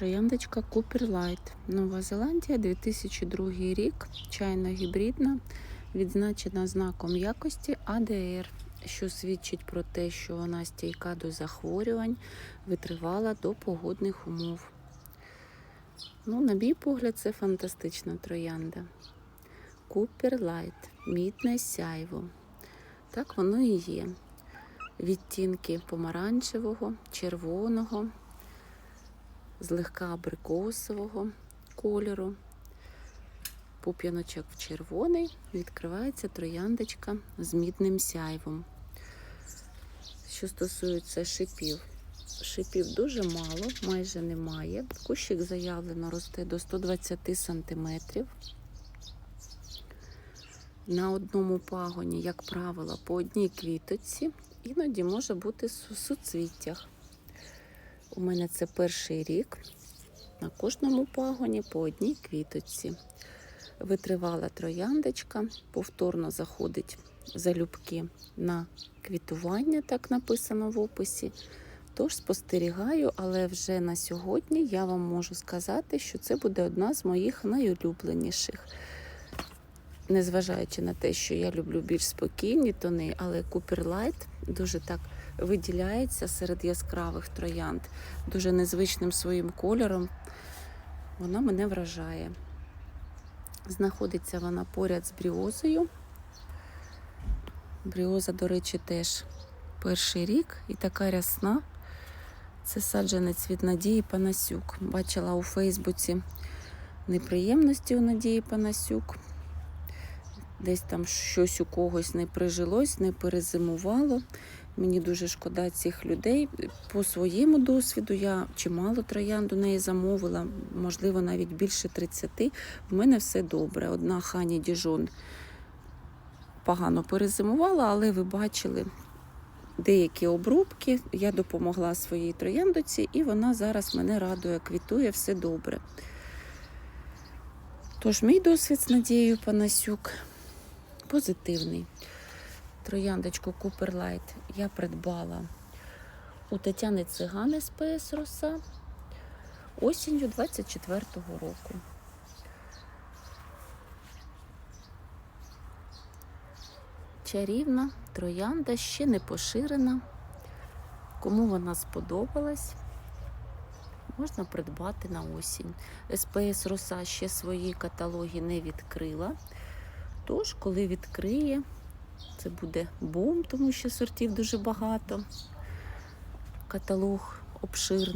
Трояндочка Light. Нова Зеландія, 2002 рік. Чайна гібридна, відзначена знаком якості АДР, що свідчить про те, що вона стійка до захворювань, витривала до погодних умов. Ну, на мій погляд, це фантастична троянда. Light, мідне сяйво. Так воно і є. Відтінки помаранчевого, червоного, злегка абрикосового кольору. Пуп'яночок в червоний, відкривається трояндочка з мідним сяйвом. Що стосується шипів, шипів дуже мало, майже немає. Кущик заявлено росте до 120 см. На одному пагоні, як правило, по одній квіточці, іноді може бути су- суцвіттях. У мене це перший рік. На кожному пагоні по одній квіточці. Витривала трояндочка, повторно заходить залюбки на квітування, так написано в описі. Тож спостерігаю, але вже на сьогодні я вам можу сказати, що це буде одна з моїх найулюбленіших. Незважаючи на те, що я люблю більш спокійні тони, але Light дуже так виділяється серед яскравих троянд, дуже незвичним своїм кольором. Вона мене вражає. Знаходиться вона поряд з бріозою. Бріоза, до речі, теж перший рік і така рясна. Це саджанець від Надії Панасюк. Бачила у Фейсбуці неприємності у Надії Панасюк. Десь там щось у когось не прижилось, не перезимувало. Мені дуже шкода цих людей. По своєму досвіду я чимало троянд у неї замовила, можливо, навіть більше 30. В мене все добре. Одна хані Діжон погано перезимувала, але ви бачили деякі обрубки. Я допомогла своїй трояндоці, і вона зараз мене радує, квітує, все добре. Тож, мій досвід з Надією Панасюк позитивний. Трояндочку Light я придбала у Тетяни Цигани з ПС Роса осінню 24-го року. Чарівна троянда ще не поширена. Кому вона сподобалась, можна придбати на осінь. СПС Роса ще свої каталоги не відкрила. Тож, коли відкриє, це буде бум, тому що сортів дуже багато. Каталог обширний.